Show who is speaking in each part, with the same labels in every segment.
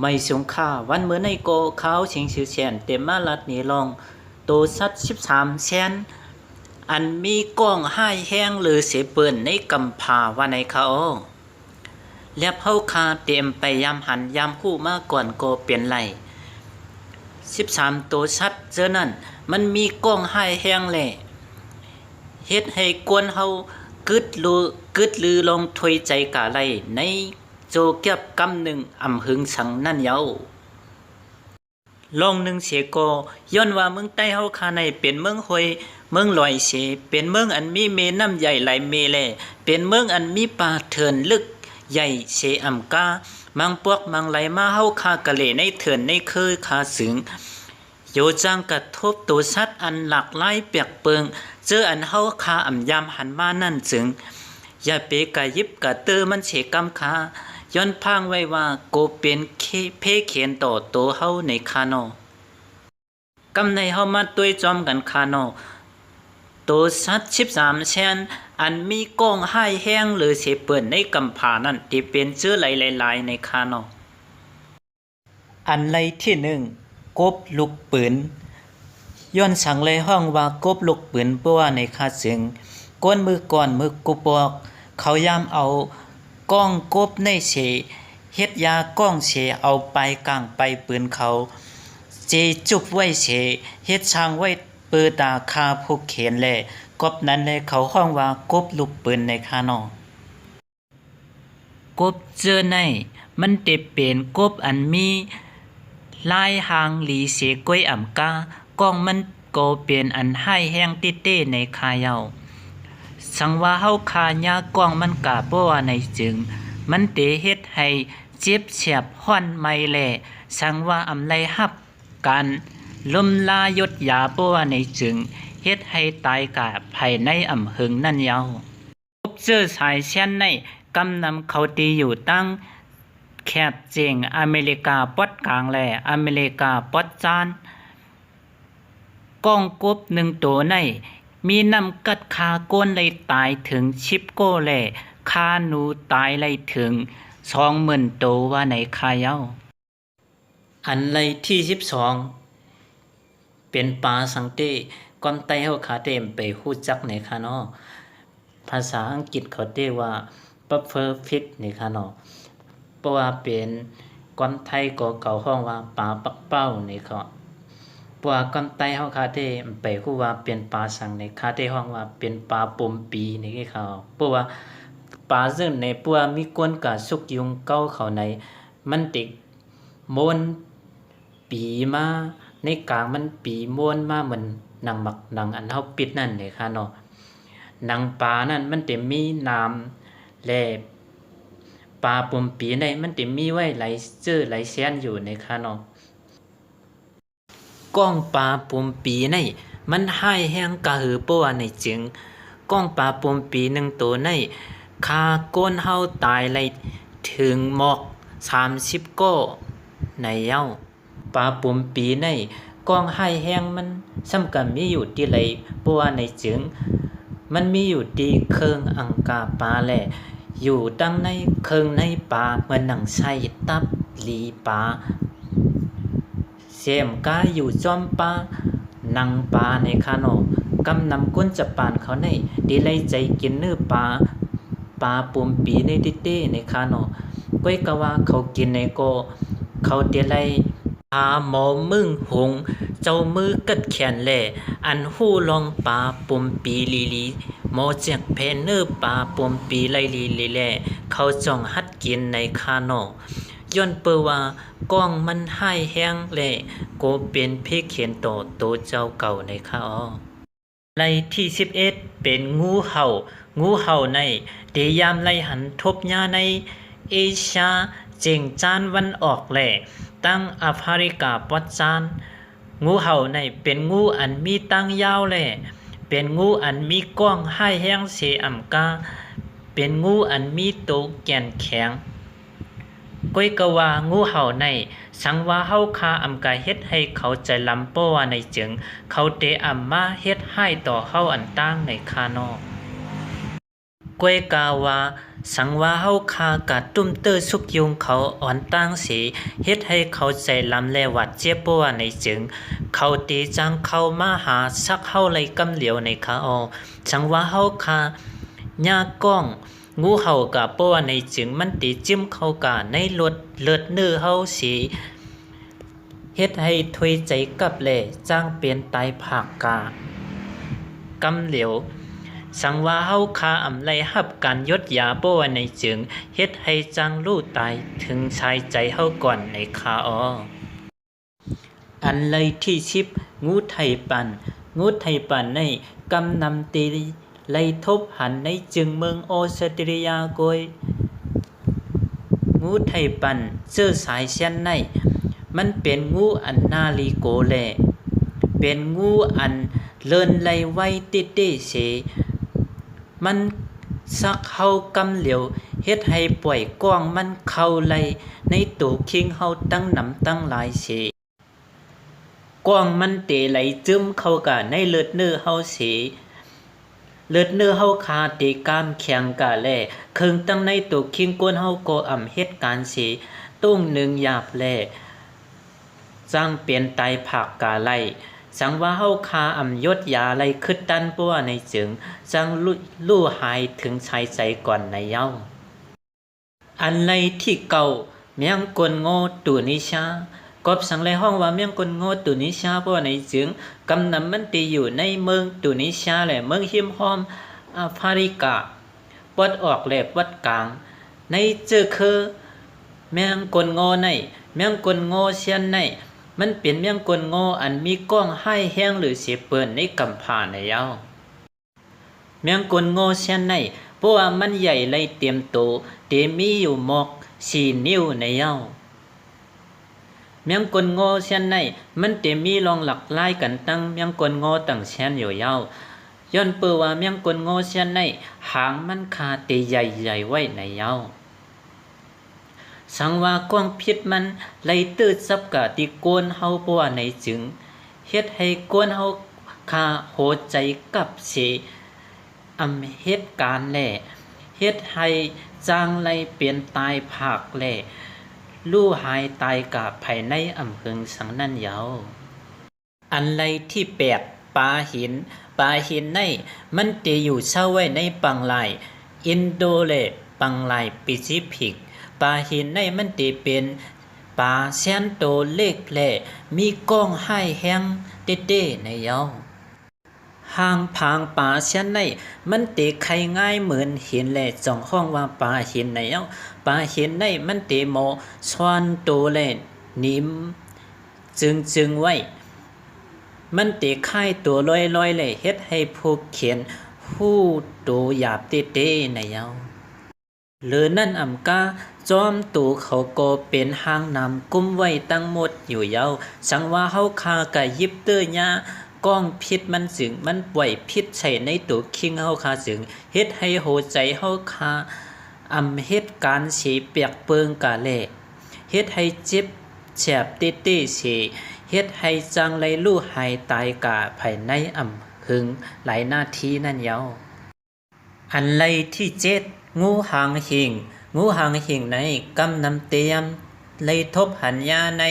Speaker 1: ไม่สงค่าวันเมื่อในโกเขาเชิงชื่อแชนเต็มมาลัดนีลองโตสัดสิบสามแสนอันมีกล้องห้าแห้งหรือเสเปินในกำพาว่าในเขาแล้วเฮาคาเต็มไปยามหันยามคู่มาก่อนโกเปลี่ยนไหลสิบสามตัวชัดเจอนั่น มันมีกล้องห้าแห้งแหละเฮ็ดให้กวนเฮากึดลือกึดลือลงถวยใจกะไหลใน โจเก็บกำหนึ่งอำหึงสังนั่นเยาลองหนึ่งเสียก็ย้อนว่าเมืองใต้เฮาคาในเป็นเมืองหวยเมืองลอยเสเป็นเมืองอันมีเมน้ำใหญ่หลายเมแลเป็นเมืองอันมีป่าเถื่อนลึกใหญ่เชอำกามังปวกมังไหลมาเฮาคากะเลในเถื่อนในเคยคาสึงโยจังกระทบตัวสัตว์อันหลากหลายเปียกเปิงเจออันเฮาคาอ่ำยามหันมานั่นจึงอย่าเปกะยิบกะเตอมันเฉกำคา ย้อนพางไว้ว่าโกเป็นเคเพเขียนต่อตัวเฮาในคานอกำในเฮามาตัวยจอมกันคานอตัวสัตว์สิบสามแชนอันมีก้องห้แห้งหรือเสเปิ่นในกำผานั่นที่เป็นเชื้อหลายๆในคานออันไรที่หนึ่งกบลูกปืนย้อนสั่งเลยห้องว่ากบลูกปืนเพราะว่าในคาเสียงก้นมือก่อนมือกุปอก เขายามเอา ก้องกบในเสเฮ็ดยาก้องเสเอาไปกลางไปปืนเขา เจจุบไว้เสเฮ็ดช่างไว้เปิดตาคาผู้เขียนแลกบนั้นเลยเขาห้องว่ากบลูกปืนในคานอกบเจอใน มันเต็เป็นกบอันมีลายหางหลีเสกวยอ่ำกากล้องมันก็เป็นอันให้แห้งติเต้ในคาเยา สังว่าเฮาคาญากล้องมันกาบ่ว่าในจึง มันเตเฮ็ดให้เจ็บแฉบห้อนไม่แลสังว่าอำไลฮับการลมลายดยาบ่ว่าในจึงเฮ็ดให้ตายกาภายในอำหึงนั่นยาวพบเจอสายเช่นในกำนำเขาตีอยู่ตั้งแคบเจงอเมริกาปอดกลางแลอเมริกาปอดจานก้องกบหนึ่งตัวใน มีนำกัดคาก้นเลยตายถึงชิปโก้แลคาหนูตายเลยถึงสองหมื่นตัวว่าในคาเย้า อันไรที่สิบสองเป็นปลาสังเตก่อนไตเฮาขาเต็มไปฮู้จักในคาเนาะภาษาอังกฤษเขาเรียกว่า buffer fish ในคาเนาะเพราะว่าเป็นก้อนไทยก็เก่าห้องว่าปลาปักเป้านี่ก็เพราะว่าก้อนไตเฮาคาเทไปฮู้ว่าเป็นปลาสังในคาเทห้องว่าเป็นปลาปมปีนี่คือเขาเพราะว่าปลาซึ่งในปัวมีก้นกะสุกยุงเก้าเขาในมันติดมวนปีมาในกลางมันปีม้วนมาเหมือนหนังหมักหนังอันเฮาปิดนั่นเลยค่ะเนาะหนังปลานั่นมันจะมีน้ำและปลาปมปีในมันติมีไว้ไหลเจื้อหลายแสนอยู่ในคาเนาะ ก้องปลาปมปีในมันให้แห้งกะหือปัวในจึงก้องปลาปมปีหนึ่งตัวในคาก้นเฮาตายเลยถึงหมอกสามสิบก้ในเย้าปลาปมปีในกองให้แห้งมันสำกันมีอยู่ที่ไรปัวในจึงมันมีอยู่ที่เครื่องอังกาปลาแหละอยู่ดังในเคิงในป่าเหมือนหนังไส้ตับลีป่า เสียมกาอยู่จอมป่านังป่าในคาโนกำนำก้นจะปานเขาในดีไลใจกินเนื้อป่าป่าปุ่มปีในติเต้ในคาโนก้อยกะว่าเขากินในโกเขาเดีไลปาหมอมึงหง เจ้ามือกัดแขนแหล่อันหู้ลองปาปุ่มปีลีลีหมอเจ็กเพนเนอร์ปาปุ่มปีไลลีลีแหล่เขาจ้องหัดกินในคาโน ย้อนเปว่ากล้องมันให้แห้งแหล่โกเป็นเพเขียนโตโตเจ้าเก่าในคาออไลที่ 11 เป็นงูเห่า งูเห่าในเดยามไลหันทบยาในเอเชียเจิงจานวันออกแหล่ตั้งอฟริกาปอดจานงูเห่าในเป็นงูอันมีตั้งยาวแหล่เป็นงูอันมีกล้องให้แห้งเสอ่ำกาเป็นงูอันมีโตแก่นแข็ง ก้อยกว่างูเห่าใน สังว่าเฮาคาอำกาเฮ็ดให้เขาใจลำป้อว่าในจึง เขาเตอำมาเฮ็ดให้ต่อเฮาอันตั้งในคานอกก้อยกาว่าสังว่าเฮาคากะตุ้มเตอร์สุกยุงเขาอ่อนตั้งสีเฮ็ดให้เขาใจลำแลวัดเจ็บปัวในจึง เขาตีจังเข้ามาหาสักเฮาเลยกำเหลียวในคาออสังว่าเฮาคาญาก้อง งูเห่ากะปัวในจึงมันตีจิ้มเข้ากะในรถเลือดเนื้อเฮาสีเฮ็ดให้ถวยใจกับแลจ้างเปลี่ยนตายผากกากำเหลียวสังว่าเฮาคาอำไลหับการยดยาบ่ว่าในจึงเฮ็ดให้จังรู้ตายถึงชายใจเฮาก่อนในคาอออันเลยที่ชิบงูไทยปันงูไทยปันในกำนำตี ไลทบหันในจึงเมืองออสเตรียโกยงูไทยปันเจอสายเส้นใน มันเป็นงูอันนาลีโกแลเป็นงูอันเลินไลไว้ติเตเสมันสักเฮากำเหลียวเฮ็ดให้ปล่อยกว้างมันเข้าไลในตูคิงเฮาตั้งนำตั้งหลายเสกว้างมันเตไหลจึมเข้ากะในเลือดเนื้อเฮาเส เลือดเนื้อเฮาคาเตกามแข็งกะแลเคิงตั้งในตูคิงกวนเฮาก็อำเฮ็ดการเสตุ้งหนึ่งหยาบแลจ้างเปลี่ยนไตผักกาไลสังว่าเฮาคาอ่ำยศยาไลคึดตันปัวในจึงจังล,ลู่หายถึงชายใจก่อนในเย้า อันไลที่เก่าเมียงกลโง่ตุนิชา กบสังไลห้องว่าเมียงกลโง่ตุนิชาปัวในจึงกำนำมันตีอยู่ในเมืองตุนิชาและเมืองหิมหอมอาฟาริกาปวดออกและปวดกลาง ในเจอคือแมงกลโง่ในแมงกลโง่เชียนในมันเป็นแมงกลโง่อันมีกล้องให้แห้งหรือเสียเปินในกำผ่าในย้าแมงกลโง่เชียนในเพราะว่ามันใหญ่เลยเตรียมโตเตมีอยู่หมอกสี่นิ้วในย้า แมงกลโง่เชียนในมันเต็มีรองหลักไลายกันตั้งแมงกลโง่ตั้งเชียนอยู่ย้าย้อนเปือว่าแมงกลโง่เชียนในหางมันคาเตใหญ่ใหญ่ๆไว้ในย้าสังว่ากวางพิษมันไล่ตื้อซับกะติโกนเฮาปัวในจึงเฮ็ดให้กวนเฮาคาโหใจกับเสอำเฮ็ดการแหลเฮ็ดให้จางไลเปลี่ยนตายภาคแหล ลู่หายตายกะภายในอำเภอสังนั่นยาวอันไรที่แปดปลาหินปลาหินใน มันจะอยู่เช่าไว้ในปังลายอินโดแลปังลายปิซิฟิกปลาหินในมันจะเป็นปลาแซนโตเล็กแหล่มีกล้องให้แห้งเต้ๆในเยา ห่างพางปลาเช่นในมันเตะไข่ง่ายเหมือนเห็นแหล่จ่องห้องว่าปลาเห็นในเย้าปลาเห็นในมันเตะโมสวนโตแล่นิ่มจึงจึงไว้ มันเตะค่ายตัวลอยลอยเลยเฮ็ดให้ผู้เขียนผู้ตัวหยาบเต้ๆในเย้าหรือนั่นอำกาจอมตูเขาก็เป็นห้างนำกุ้มไว้ตั้งหมดอยู่เยาสังว่าเฮาคากะยิบเตอร์ญา ก้องพิษมันจึงมันปล่อยพิษใส่ในตัวคิงเฮาคาจึงเฮ็ดให้โหใจเฮาคาอำเฮ็ดการสีเปียกเปิงกะแลเฮ็ดให้เจ็บแฉบเต้ๆสิเฮ็ดให้จังไรลู่หายตายกะภายในอำหึงหลายหน้าที่นั่นเยาอันไรที่เจ็ดงูหางหิงงูหางหิงในกำนำเตียมเลยทบหันยาใน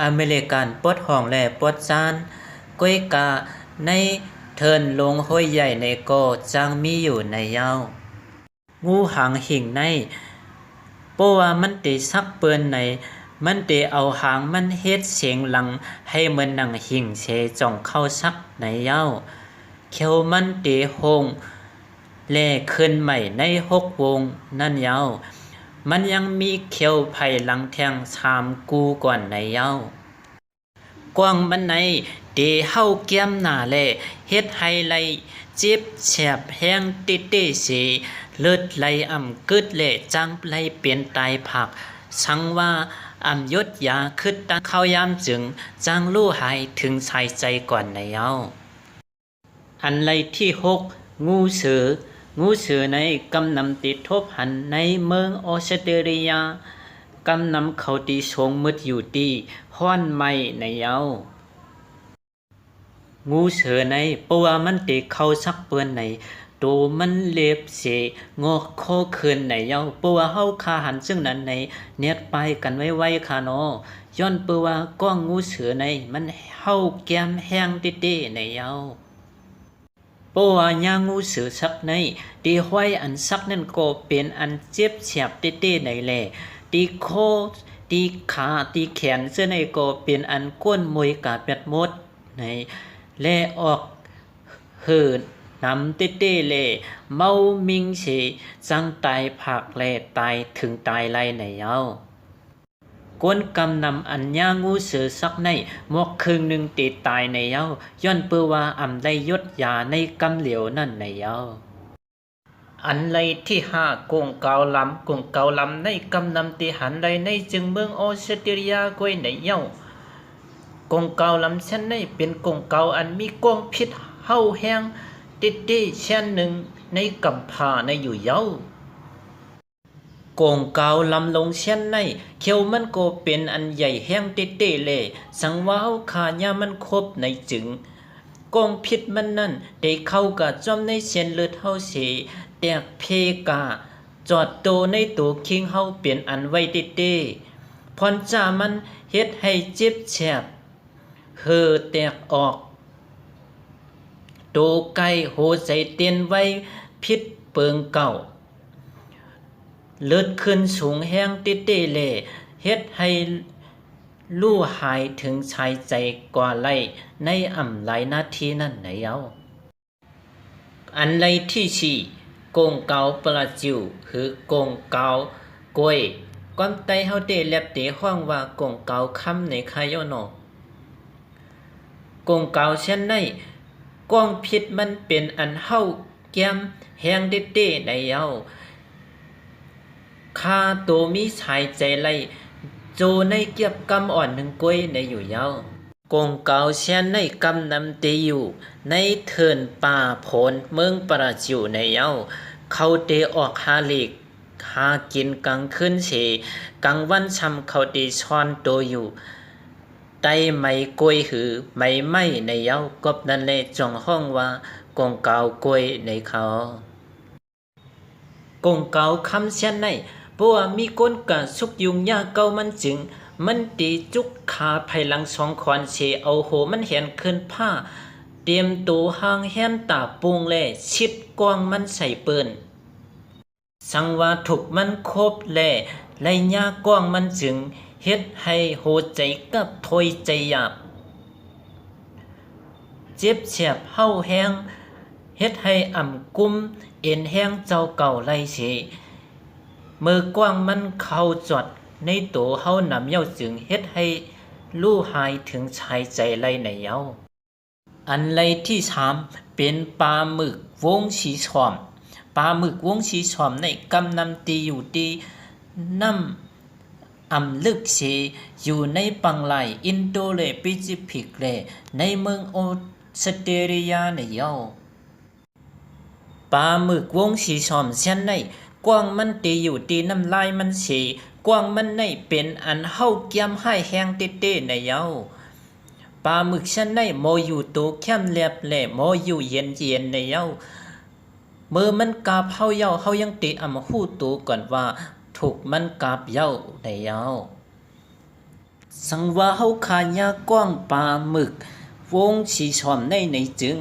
Speaker 1: อเมริกันปดห้องและปดจาน ก้อยกาในเทินลงห้วยใหญ่ในโกจังมีอยู่ในเย้างูหางหิ่งในเพราะว่ามันเตซักเปื้อนใน มันเตเอาหางมันเฮ็ดเสียงหลังให้เหมือนหนังหิ่งเชจ่องเข้าซักในเย้าเขียวมันเตหงแล่ขึ้นใหม่ในหกวงนั่นเย้ามันยังมีเขียวไผ่หลังแทงชามกูก่อนในเย้า กว้างมันในเดเฮาเกียมหน้าแลเฮ็ดให้ไหลเจ็บแฉบแห้งติเตเสเลือดไหลอ่ำกึดแลจังไหลเปลี่ยนตายผักสังว่าอำยศยาคึดตังเข้ายามจึงจังลู่หายถึงชายใจก่อนในเย้าอันไรที่หกงูเสืองูเสือในกำนำติดทบหันในเมืองออสเตรเลียกำนำเขาตีชงมืดอยู่ตี ห้อนไม้ในเย้างูเสือในเพราะว่ามันติเข้าซักเปือนในตัวมันเล็บเสงอกคอคืนในเย้าปื้อว่าเฮาคาหันซึ่งนั้นในเน็ตไปกันไว้ไว้ค่ะเนาะย้อนปื้อว่าก้องงูเสือในมันเฮาแก้มแห้งติเต้ในเย้าปื้อว่าย่างงูเสือสักในตีห้อยอันสักนั่นก็เป็นอันเจ็บแฉบติเต้ในแลตีค ตีขาตีแขนเสื้อในก็เป็นอันก้นมวยกาเป็ดมดในแลออกเหินนำเต้เต้เลเมามิงเสจังตายผักแลตายถึงตายไรในเย้ากวนกำนำอันย่างูเสือสักในหมอกครึ่งหนึ่งติดตายในเย้าย้อนเปือว่าอำได้ยศยาในกำเหลียวนั่นในเย้า อันไรที่ห้ากงเกาลำกงเกาลำในกำนำติหันไรในจึงเมืองออสเตรเลียกวยในเย้ากงเกาลำเช่นในเป็นกงเกาอันมีกวงพิษเฮาแห้งติดติเช่นหนึ่งในกำพาในอยู่เย้ากงเกาลำลงเช่นในเขียวมันก็เป็นอันใหญ่แห้งติดติเลยสังว่าเฮาขาญามันครบในจึงกองพิษมันนั่นได้เข้ากับจอมในเส้นเลือดเฮาเส แตกเพกาจอดโตในตัวคิงเฮาเปลี่ยนอันไว้ติดติพรจ่ามันเฮ็ดให้เจ็บแฉบเฮอแตกออกโตไก่โหใจเตียนไว้พิษเปิงเก่า เลือดขึ้นสูงแห้งติเตเล่เฮ็ดให้ลู่หายถึงชายใจกว่าไลในอ่ำหลายนาทีนั่นไหนเอา อันไรที่สี่ กงเกาปลาจิวคือกงเกากล้วยก้อนไตเฮาเตเล็บเตห้องว่ากงเกาคำในคายโนกงเกาเช่นในกองพิษมันเป็นอันเฮาแก้มแหงเด็ดๆในเยาคาตัวมีชายใจไลโจในเก็บกำอ่อนหนึ่งกล้วยในอยู่เยา กงเกาเชียนในกำนำเตอยู่ ในเทินป่าผลเมืองประจิวในเย้า เขาเตออกหาล็กหากินกลางคืนเสกลางวันชำเขาเตช้อนโตอยู่ไต้ไม่กลวยหือไม่ไม้ในเย้ากบนั่นแหละจองห้องว่ากงเกากลวยในเขากงเกาคำเช่นในเพราะว่ามีก้นกะสุกยุงยาเก่ามันจึง มันตีจุกขาภายหลังสองคอนเชเอาโหมันเห็นขึ้นผ้า เตรียมตัวห่างแหนตาปุงแลชิดกว้างมันใส่เปิ้นสังว่าถูกมันครบแลไรยากว้างมันจึงเฮ็ดให้โหใจกับถอยใจหยาบเจ็บแฉบเฮาแห้งเฮ็ดให้อ่ำกุ้มเอ็นแห้งเจ้าเก่าไล่เสมือกว้างมันเข้าจอด ในตัวเฮานำเย้าจึงเฮ็ดให้ลู่หายถึงชายใจไล่ในเย้า อันไรที่สามเป็นปลาหมึกวงสีชอมปลาหมึกวงสีชอมในกำนำตีอยู่ตีน้ำอำลึกเสอยู่ในปังไลอินโดและแปซิฟิกแลในเมืองออสเตรเลียในเย้าปลาหมึกวงสีชอมเช่นใน กวางมันตีอยู่ตีน้ำลายมันสีกวางมันในเป็นอันเฮาเกียมให้แห้งเต้ๆในเยาปลาหมึกเช่นในโมอยู่ตัวเข้มเลียบและโมอยู่เย็นเย็นในเยาเมื่อมันกาบเฮาเยาเฮายังตีอำหู้ตัวก่อนว่าถูกมันกาบเย้าในเย้าสังว่าเฮาขายากว้างปลาหมึก วงสีชอมในในจึง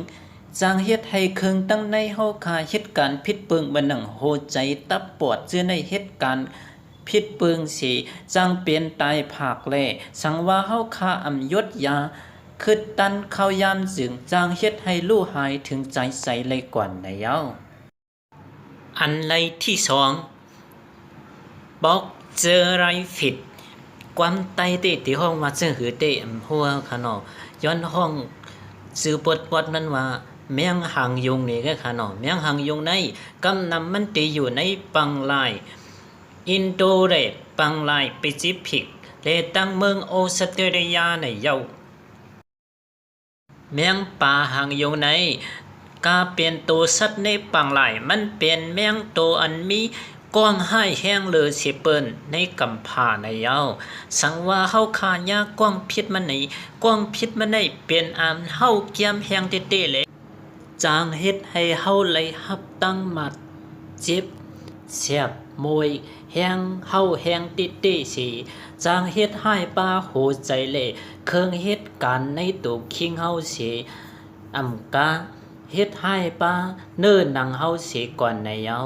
Speaker 1: จางเฮ็ดให้เคืองตั้งในเฮาขาเฮ็ดการผิดเปิงบันนังโหใจตับปอดเจือในเฮ็ดการผิดเปิงสีจางเปลี่ยนตายภาคแลสังว่าเฮาคาอำยศยาคือตันเข้ายามจึงจางเฮ็ดให้ลู่หายถึงใจใสเลยก่อนในเย้าอันไรที่สองบอกเจอไรผิดความไตเตะที่ห้องว่าเจอหือเตะหัวขนอย้อนห้องซื้อปดปดมันว่า แมงหางยุงนี่ก็ขนอแมงหางยุงในกำนำมันตีอยู่ในปังลายอินโดเรตปังลายแปซิฟิกแลตั้งเมืองออสเตรเลียในเยาแมงป่าหางยุงในกาเป็นตัวสัตว์ในปังหลายมันเป็นแมงตัวอันมีกว้างให้แห้งเลยเสิเปิ้นในกำผาในเยาสังว่าเฮาคายากว้างพิษมันในกว้างพิษมันในเป็นอามเฮาเกียมแห้งเต้ๆเลย จางเฮ็ดให้เฮาไหลหับตั้งมัดเจ็บเสียบมวยแหงเฮาแหงติดติสีจางเฮ็ดให้ป้าโหใจเล่เครื่องเฮ็ดการในตัวคิงเฮาสิอำกาเฮ็ดให้ป้าเนิ่นหนังเฮาสิก่อนในเยา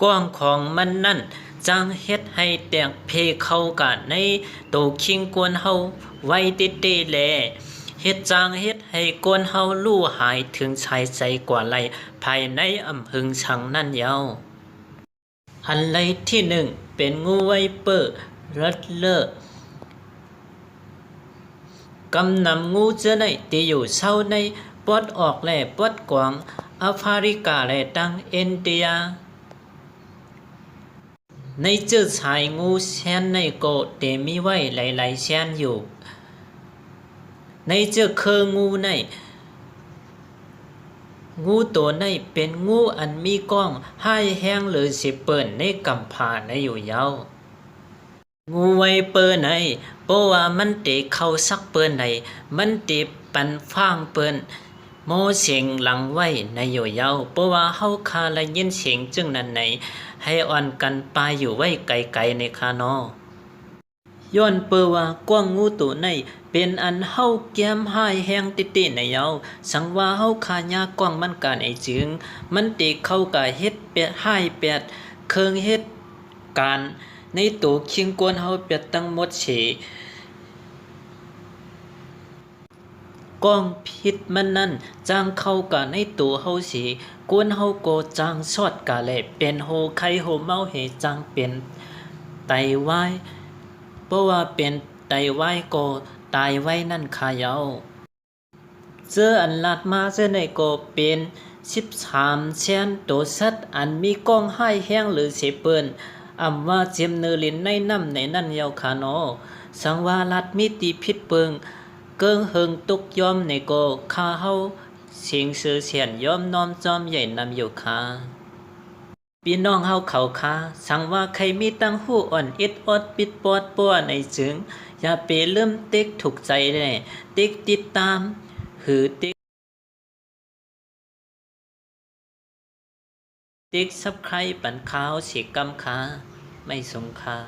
Speaker 1: กว้างของมันนั่นจังเฮ็ดให้แตกเพเข้ากันในโตคิงกวนเฮาไว้ติเตแล เฮ็ดจางเฮ็ดให้กวนเฮาลู่หายถึงชายใจกว่าไหลภายในอำหึงชังนั่นเยาอันไหลที่หนึ่งเป็นงูไวเปอร์รัดเลอร์กำนำงูเจอในที่อยู่เศร้าในปวดออกและปวดกวางอฟริกาและตังอินเดีย ในเจอชายงูเชนในโกะเตมีไว้หลายๆเชนอยู่ ในเจือเคองูในงูตัวในเป็นงูอันมีกล้องให้แห้งหรือสิเปิ่นในกำพาในอยู่ยาวงูไวเปิ่นในเพราะว่ามันเตะเข้าซักเปิ่นในมันเตะปันฟางเปิ่นโมเสียงหลังไว้ในอยู่ยาวเพราะว่าเฮาคาละยินเสียงจึงนั้นในให้อ่อนกันปลาอยู่ไว้ไกลๆในคานอ ย้อนเปว่ากว้างงูตัวใน เป็นอันเฮาแก้มหายแห้งติติในเยาสังว่าเฮาคายากว้างมันการไอจึง มันติเข้ากะเฮ็ดเปียดหายเปียดเครื่องเฮ็ดการในตัวคิงกวนเฮาเปียดตั้งหมดเฉก้องพิษมันนั่นจางเข้ากะในตัวเฮาสิกวนเฮาโกจางชอดกะแลเป็นโฮไขโฮเมาเหจางเป็นไตวาย เพราะว่าเป็นไตวายโกตายไว้นั่นคายาวเจออันลัดมาเจอในโกเป็น13เชนโตสัตอันมีกล้องให้แห้งหรือเสเปิ้นอำว่าเจียมเนอลินในน้ำในนั่นยาวคานอสังว่าลัดมีตีพิษเปิงเกิงเฮิงตุกยอมในโกคาเฮาเสียงเสือเสียนยอมน้อมจอมใหญ่นำอยู่คา พี่น้องเฮาเขาคาสังว่าใครมีตั้งหูอ่อนอิดอดปิดปอดปัวในจึง อย่าไปเริ่มติ๊กถูกใจแน่ติ๊กติดตาม หือติ๊กติ๊กซับใครปันขาวเสียกำคาไม่สงคา